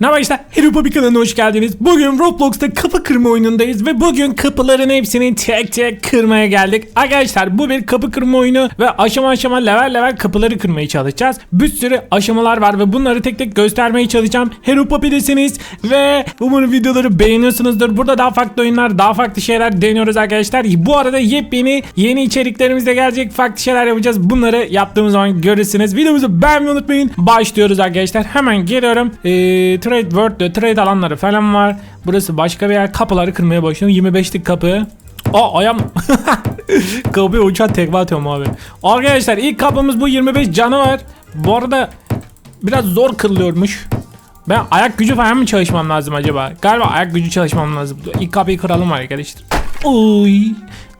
İşte Hello Bobby kanalına hoş geldiniz. Bugün Roblox'ta kapı kırma oyunundayız ve bugün kapıların hepsini tek tek kırmaya geldik. Arkadaşlar bu bir kapı kırma oyunu ve aşama aşama level level kapıları kırmaya çalışacağız. Bir sürü aşamalar var ve bunları tek tek göstermeye çalışacağım. Hello Poppy'desiniz ve umarım videoları beğeniyorsunuzdur. Burada daha farklı oyunlar, daha farklı şeyler deniyoruz arkadaşlar. Bu arada yepyeni yeni içeriklerimiz de gelecek. Farklı şeyler yapacağız. Bunları yaptığımız zaman görürsünüz. Videomuzu beğenmeyi unutmayın. Başlıyoruz arkadaşlar. Hemen geliyorum. Ee, trade World, trade alanları falan var. Burası başka bir yer. Kapıları kırmaya başlıyorum. 25'lik kapı. Aa ayağım Kapıya uçan tekme atıyorum abi. Arkadaşlar ilk kapımız bu 25 canı var Bu arada Biraz zor kırılıyormuş. Ben ayak gücü falan mı çalışmam lazım acaba? Galiba ayak gücü çalışmam lazım. İlk kapıyı kıralım arkadaşlar. Oy.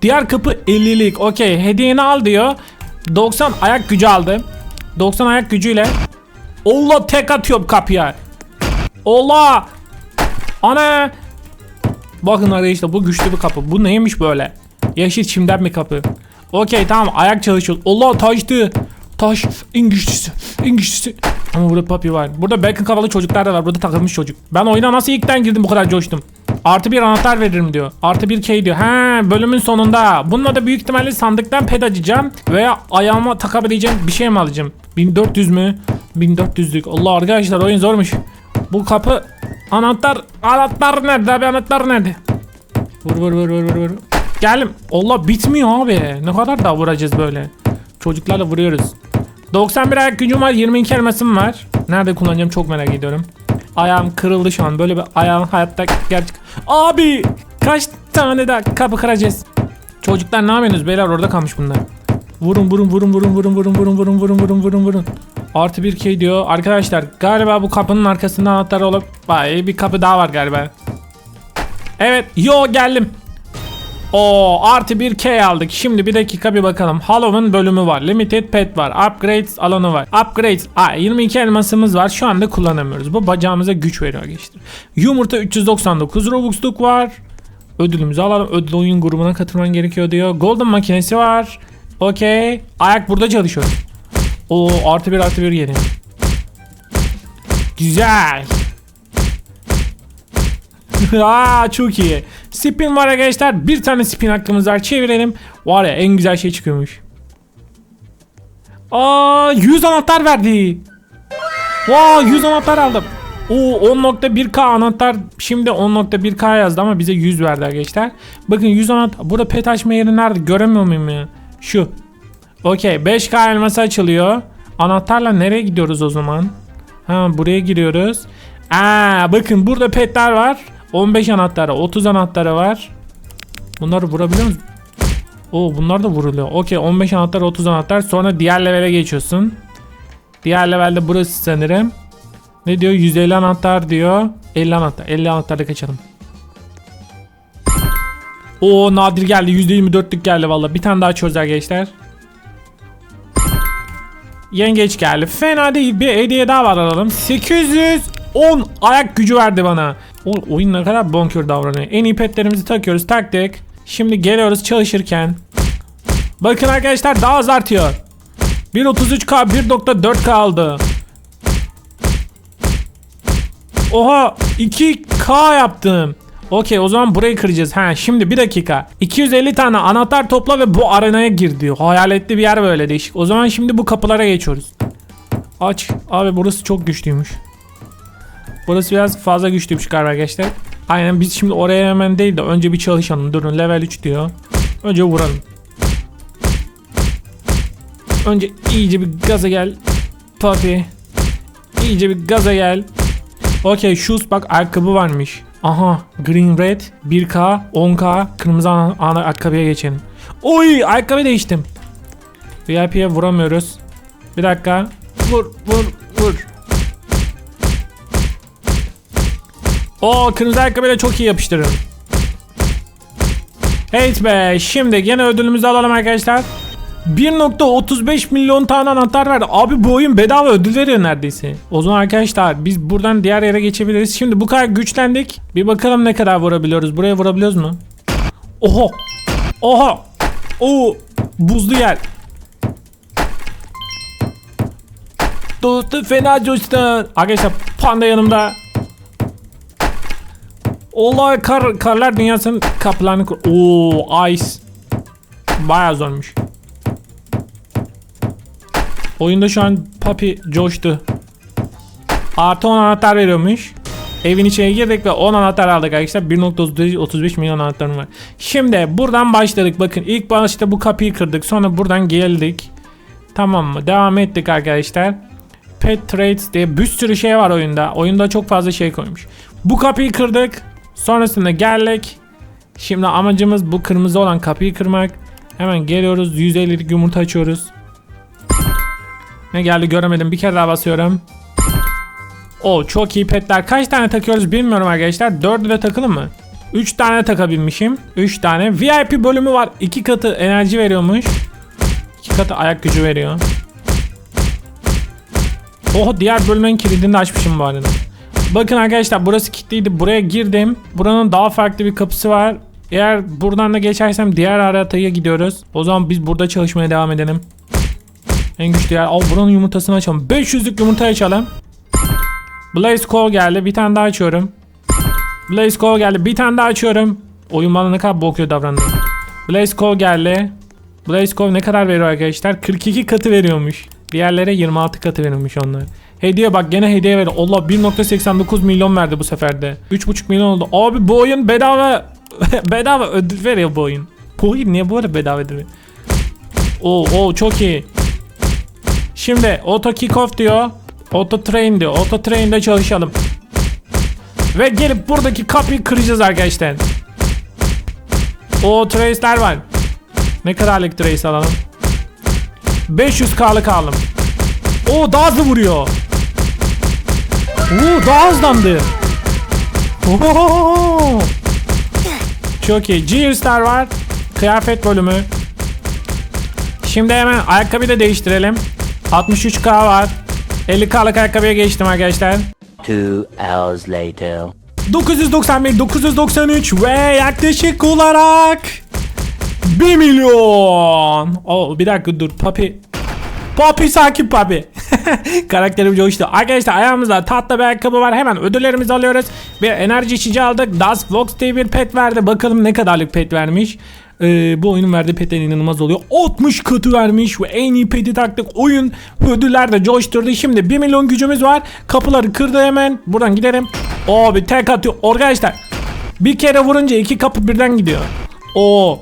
Diğer kapı 50'lik Okey hediyeni al diyor. 90 ayak gücü aldım 90 ayak gücüyle. Allah tek atıyorum kapıya Allah Ana Bakın arkadaşlar bu güçlü bir kapı. Bu neymiş böyle? Yeşil çimden bir kapı. Okey tamam ayak çalışıyor. Allah taştı. Taş en güçlüsü. Ama burada papi var. Burada bacon kafalı çocuklar da var. Burada takılmış çocuk. Ben oyuna nasıl ilkten girdim bu kadar coştum. Artı bir anahtar veririm diyor. Artı bir key diyor. He bölümün sonunda. Bununla da büyük ihtimalle sandıktan ped açacağım. Veya ayağıma takabileceğim bir şey mi alacağım? 1400 mü? 1400'lük. Allah arkadaşlar oyun zormuş. Bu kapı anahtar anahtar nerede abi anahtar nerede? Vur vur vur vur vur vur. Geldim. Allah bitmiyor abi. Ne kadar daha vuracağız böyle. Çocuklarla vuruyoruz. 91 ayak gücüm var. 22 elmasım var. Nerede kullanacağım çok merak ediyorum. Ayağım kırıldı şu an. Böyle bir ayağım hayatta gerçek. Abi kaç tane daha kapı kıracağız? Çocuklar ne yapıyorsunuz beyler orada kalmış bunlar. Vurun vurun vurun vurun vurun vurun vurun vurun vurun vurun vurun vurun. Artı bir key diyor. Arkadaşlar galiba bu kapının arkasında anahtar olup Vay bir kapı daha var galiba. Evet yo geldim. O artı bir key aldık. Şimdi bir dakika bir bakalım. Halloween bölümü var. Limited pet var. Upgrades alanı var. Upgrades. Aa, 22 elmasımız var. Şu anda kullanamıyoruz. Bu bacağımıza güç veriyor arkadaşlar. Yumurta 399 Robux'luk var. Ödülümüzü alalım. Ödül oyun grubuna katılman gerekiyor diyor. Golden makinesi var. Okey. Ayak burada çalışıyor. O artı bir artı bir yedim. Güzel. Aa çok iyi. Spin var arkadaşlar. Bir tane spin hakkımız var. Çevirelim. Var ya en güzel şey çıkıyormuş. Aa 100 anahtar verdi. Vaa 100 anahtar aldım. Oo 10.1k anahtar şimdi 10.1k yazdı ama bize 100 verdi arkadaşlar. Bakın 100 anahtar. Burada pet açma yeri nerede? Göremiyor muyum ya? Şu. Okey 5k elması açılıyor. Anahtarla nereye gidiyoruz o zaman? Ha buraya giriyoruz. Aa bakın burada petler var. 15 anahtarı, 30 anahtarı var. Bunları vurabiliyor musun? Oo bunlar da vuruluyor. Okey 15 anahtar, 30 anahtar. Sonra diğer levele geçiyorsun. Diğer levelde burası sanırım. Ne diyor? 150 anahtar diyor. 50 anahtar. 50 anahtarda kaçalım. Oo nadir geldi. %24'lük geldi valla. Bir tane daha açıyoruz arkadaşlar. Yengeç geldi. Fena değil. Bir hediye daha var alalım. 810 ayak gücü verdi bana. O, oyun ne kadar bonkör davranıyor. En iyi petlerimizi takıyoruz. Taktık. Şimdi geliyoruz çalışırken. Bakın arkadaşlar daha az artıyor. 1.33k 1.4k aldı. Oha 2k yaptım. Okey o zaman burayı kıracağız. Ha şimdi bir dakika. 250 tane anahtar topla ve bu arenaya gir diyor. Hayaletli bir yer böyle değişik. O zaman şimdi bu kapılara geçiyoruz. Aç. Abi burası çok güçlüymüş. Burası biraz fazla güçlüymüş galiba arkadaşlar. Aynen biz şimdi oraya hemen değil de önce bir çalışalım. Durun level 3 diyor. Önce vuralım. Önce iyice bir gaza gel. Papi. İyice bir gaza gel. Okey shoes bak ayakkabı varmış. Aha green red 1k 10k kırmızı ana, ana ayakkabıya geçelim. Oy ayakkabı değiştim. VIP'ye vuramıyoruz. Bir dakika. Vur vur vur. O kırmızı ayakkabıyla çok iyi yapıştırırım. Evet be şimdi gene ödülümüzü alalım arkadaşlar. 1.35 milyon tane anahtar verdi. Abi bu oyun bedava ödül veriyor neredeyse. O zaman arkadaşlar biz buradan diğer yere geçebiliriz. Şimdi bu kadar güçlendik. Bir bakalım ne kadar vurabiliyoruz. Buraya vurabiliyoruz mu? Oha. Oha. Oo. Buzlu yer. Dostu fena coştun. Arkadaşlar panda yanımda. Allah kar, karlar dünyasının kapılarını kur. Oo ice. Baya zormuş. Oyunda şu an Papi coştu. Artı 10 anahtar veriyormuş. Evin içine girdik ve 10 anahtar aldık arkadaşlar. 1.35 milyon anahtarım var. Şimdi buradan başladık. Bakın ilk başta bu kapıyı kırdık. Sonra buradan geldik. Tamam mı? Devam ettik arkadaşlar. Pet Trades diye bir sürü şey var oyunda. Oyunda çok fazla şey koymuş. Bu kapıyı kırdık. Sonrasında geldik. Şimdi amacımız bu kırmızı olan kapıyı kırmak. Hemen geliyoruz. 150'lik yumurta açıyoruz. Ne geldi göremedim. Bir kere daha basıyorum. O çok iyi petler. Kaç tane takıyoruz bilmiyorum arkadaşlar. 4'ü de takılı mı? 3 tane takabilmişim. 3 tane. VIP bölümü var. 2 katı enerji veriyormuş. 2 katı ayak gücü veriyor. Oh diğer bölümün kilidini de açmışım bu arada. Bakın arkadaşlar burası kilitliydi. Buraya girdim. Buranın daha farklı bir kapısı var. Eğer buradan da geçersem diğer haritaya gidiyoruz. O zaman biz burada çalışmaya devam edelim. En güçlü yer. Al buranın yumurtasını açalım. 500'lük yumurta açalım. Blaze Call geldi. Bir tane daha açıyorum. Blaze Call geldi. Bir tane daha açıyorum. Oyun bana ne kadar bokuyor davrandı. Blaze Call geldi. Blaze Call ne kadar veriyor arkadaşlar? 42 katı veriyormuş. Diğerlere 26 katı veriyormuş onlar. Hediye bak gene hediye ver. Allah 1.89 milyon verdi bu sefer de. 3.5 milyon oldu. Abi bu oyun bedava bedava ödül veriyor bu oyun. Bu oyun niye böyle bedava ödül veriyor? Oo, oo çok iyi. Şimdi auto kick off diyor. Auto train diyor. Auto train'de çalışalım. Ve gelip buradaki kapıyı kıracağız arkadaşlar. O trace'ler var. Ne kadarlık trace alalım? 500k'lık aldım. O daha hızlı vuruyor. Oo daha hızlandı. Ohohoho. Çok iyi. Gears'lar var. Kıyafet bölümü. Şimdi hemen ayakkabıyı da değiştirelim. 63k var. 50k'lık ayakkabıya geçtim arkadaşlar. Two hours later. 991, 993 ve yaklaşık olarak 1 milyon. Oo bir dakika dur papi. Papi sakin papi. Karakterim coştu. Arkadaşlar ayağımızda tatlı bir ayakkabı var. Hemen ödüllerimizi alıyoruz. Bir enerji içici aldık. Dust Fox diye bir pet verdi. Bakalım ne kadarlık pet vermiş. Ee, bu oyunun verdiği petler inanılmaz oluyor. 60 katı vermiş ve en iyi peti taktık. Oyun ödüller de coşturdu. Şimdi 1 milyon gücümüz var. Kapıları kırdı hemen. Buradan gidelim. Abi tek atıyor. Arkadaşlar bir kere vurunca iki kapı birden gidiyor. O.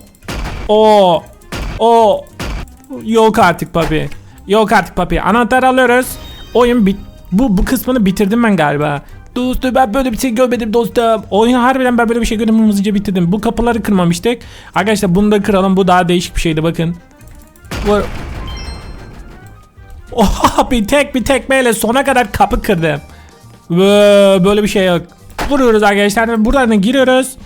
O. O. Yok artık papi. Yok artık papi. Anahtar alıyoruz. Oyun bit bu bu kısmını bitirdim ben galiba. Dostum ben böyle bir şey görmedim dostum. Oyun harbiden ben böyle bir şey görmedim hızlıca bitirdim. Bu kapıları kırmamıştık. Arkadaşlar bunu da kıralım. Bu daha değişik bir şeydi bakın. Oha bir tek bir tekmeyle sona kadar kapı kırdım. Böyle bir şey yok. Vuruyoruz arkadaşlar buradan giriyoruz.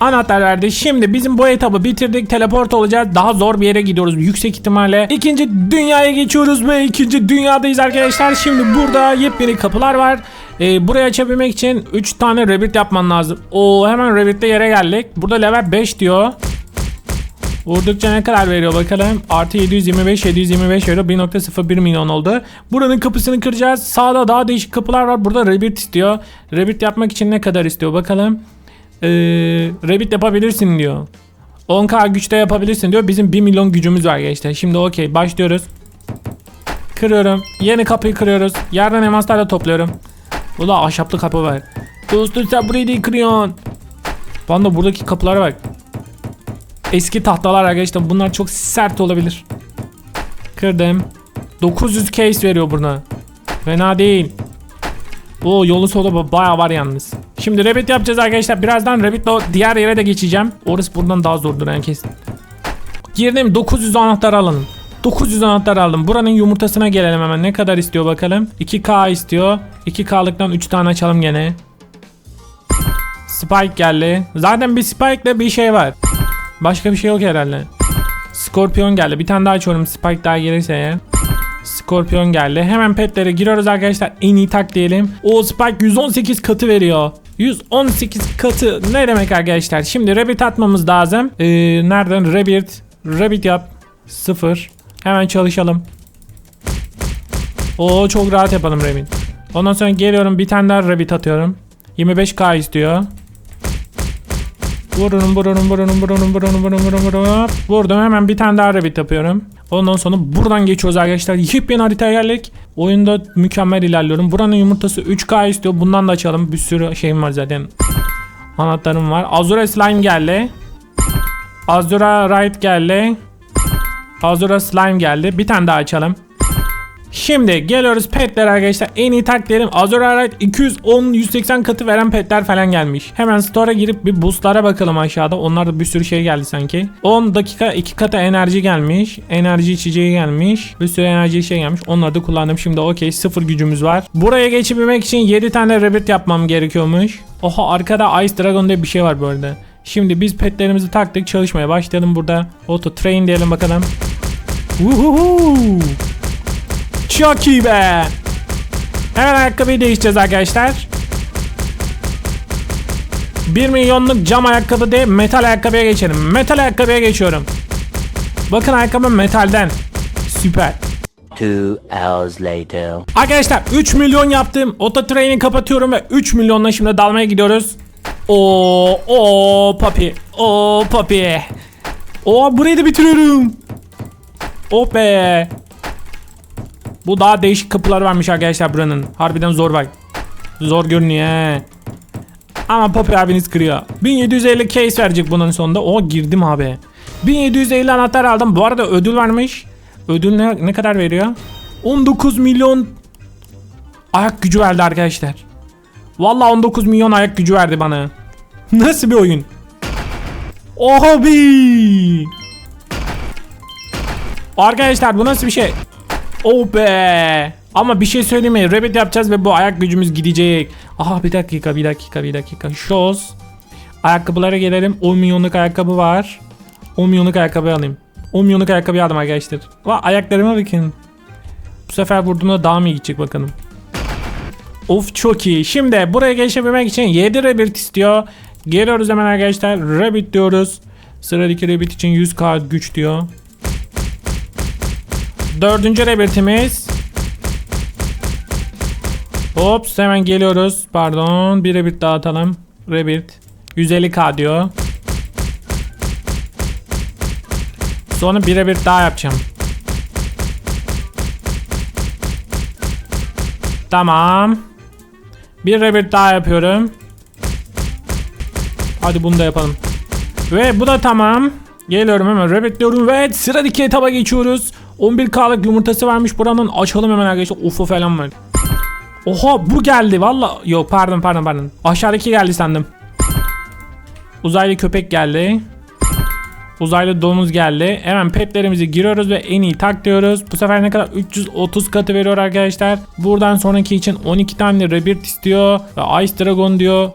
Anahtar verdi. Şimdi bizim bu etabı bitirdik. Teleport olacağız. Daha zor bir yere gidiyoruz. Yüksek ihtimalle. İkinci dünyaya geçiyoruz ve ikinci dünyadayız arkadaşlar. Şimdi burada yepyeni kapılar var. Ee, burayı açabilmek için 3 tane rabbit yapman lazım. Oo hemen rabbit'te yere geldik. Burada level 5 diyor. Vurdukça ne kadar veriyor bakalım. Artı 725 725 euro 1.01 milyon oldu. Buranın kapısını kıracağız. Sağda daha değişik kapılar var. Burada rabbit istiyor. Rabbit yapmak için ne kadar istiyor bakalım. Ee, rabbit yapabilirsin diyor. 10k güçte yapabilirsin diyor. Bizim 1 milyon gücümüz var gençler. Şimdi okey başlıyoruz. Kırıyorum. Yeni kapıyı kırıyoruz. Yerden emaslarla topluyorum. Bu da ahşaplı kapı var. Dostum sen burayı da kırıyorsun. Bana buradaki kapılara bak. Eski tahtalar arkadaşlar bunlar çok sert olabilir. Kırdım. 900 case veriyor buna. Fena değil. O yolu solu bayağı var yalnız. Şimdi rabbit yapacağız arkadaşlar. Birazdan rabbitle o diğer yere de geçeceğim. Orası buradan daha zordur yani kesin. Girdim 900 anahtar alalım. 900 anahtar aldım. Buranın yumurtasına gelelim hemen. Ne kadar istiyor bakalım. 2K istiyor. 2K'lıktan 3 tane açalım gene. Spike geldi. Zaten bir Spike ile bir şey var. Başka bir şey yok herhalde. Scorpion geldi. Bir tane daha açıyorum Spike daha gelirse eğer. Scorpion geldi. Hemen petlere giriyoruz arkadaşlar. En iyi tak diyelim. O Spike 118 katı veriyor. 118 katı ne demek arkadaşlar? Şimdi rabbit atmamız lazım. Ee, nereden? Rabbit. Rabbit yap. 0. Hemen çalışalım. Oo çok rahat yapalım rabbit. Ondan sonra geliyorum bir tane daha rabbit atıyorum. 25k istiyor. Vururum vururum vururum vururum vururum vururum vururum vururum. Vurdum hemen bir tane daha rabbit yapıyorum. Ondan sonra buradan geçiyoruz arkadaşlar. Yepyeni haritaya geldik. Oyunda mükemmel ilerliyorum. Buranın yumurtası 3K istiyor. Bundan da açalım. Bir sürü şeyim var zaten. Anahtarım var. Azura Slime geldi. Azura Right geldi. Azura Slime geldi. Bir tane daha açalım. Şimdi geliyoruz petler arkadaşlar. En iyi takdirim Azura Right 210 180 katı veren petler falan gelmiş. Hemen store'a girip bir boostlara bakalım aşağıda. Onlarda bir sürü şey geldi sanki. 10 dakika 2 katı enerji gelmiş. Enerji içeceği gelmiş. Bir sürü enerji şey gelmiş. Onları da kullandım. Şimdi okey sıfır gücümüz var. Buraya geçebilmek için 7 tane rabbit yapmam gerekiyormuş. Oha arkada Ice Dragon diye bir şey var bu. Şimdi biz petlerimizi taktık çalışmaya başlayalım burada. Auto train diyelim bakalım. Uhuhu. Çok iyi be. Hemen ayakkabıyı değişeceğiz arkadaşlar. 1 milyonluk cam ayakkabı değil metal ayakkabıya geçelim. Metal ayakkabıya geçiyorum. Bakın ayakkabı metalden. Süper. Two hours later. Arkadaşlar 3 milyon yaptım. Auto train'i kapatıyorum ve 3 milyonla şimdi dalmaya gidiyoruz. Oo, o papi. O papi. O burayı da bitiriyorum. Oh be. Bu daha değişik kapılar varmış arkadaşlar buranın. Harbiden zor bak. Zor görünüyor he. Ama Papi abiniz kırıyor. 1750 case verecek bunun sonunda. O girdim abi. 1750 anahtar aldım. Bu arada ödül varmış. Ödül ne, ne kadar veriyor? 19 milyon ayak gücü verdi arkadaşlar. Vallahi 19 milyon ayak gücü verdi bana. Nasıl bir oyun? Abi. Arkadaşlar bu nasıl bir şey? Oh be. Ama bir şey söyleyeyim mi? Rabbit yapacağız ve bu ayak gücümüz gidecek. Aha bir dakika bir dakika bir dakika. Shows. Ayakkabılara gelelim. 10 milyonluk ayakkabı var. 10 milyonluk ayakkabı alayım. 10 milyonluk ayakkabı aldım arkadaşlar. Va ayaklarıma bakın. Bu sefer vurduğunda daha mı gidecek bakalım. Of çok iyi. Şimdi buraya geçebilmek için 7 rabbit istiyor. Geliyoruz hemen arkadaşlar. Rabbit diyoruz. Sıradaki rabbit için 100k güç diyor. Dördüncü rabbitimiz. Hops hemen geliyoruz. Pardon. Bir rabbit daha atalım. Rabbit. 150k diyor. Sonra bir rabbit daha yapacağım. Tamam. Bir rabbit daha yapıyorum. Hadi bunu da yapalım. Ve bu da tamam. Geliyorum hemen rabbit diyorum ve sıradaki etaba geçiyoruz. 11k'lık yumurtası varmış buranın. Açalım hemen arkadaşlar. UFO falan var. Oha bu geldi valla. Yok pardon pardon pardon. Aşağıdaki geldi sandım. Uzaylı köpek geldi. Uzaylı domuz geldi. Hemen petlerimizi giriyoruz ve en iyi tak diyoruz. Bu sefer ne kadar? 330 katı veriyor arkadaşlar. Buradan sonraki için 12 tane Rebirth istiyor. Ve Ice Dragon diyor.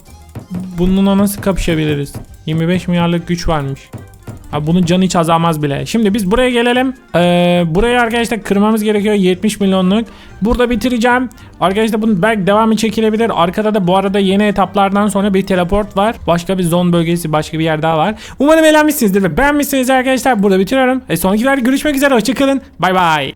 Bununla nasıl kapışabiliriz? 25 milyarlık güç varmış. Ha, bunun canı hiç azalmaz bile. Şimdi biz buraya gelelim. Ee, buraya arkadaşlar kırmamız gerekiyor 70 milyonluk. Burada bitireceğim. Arkadaşlar bunun belki devamı çekilebilir. Arkada da bu arada yeni etaplardan sonra bir teleport var. Başka bir zon bölgesi başka bir yer daha var. Umarım eğlenmişsinizdir ve beğenmişsiniz arkadaşlar. Burada bitiriyorum. E sonraki videoda görüşmek üzere. Hoşçakalın. Bay bay.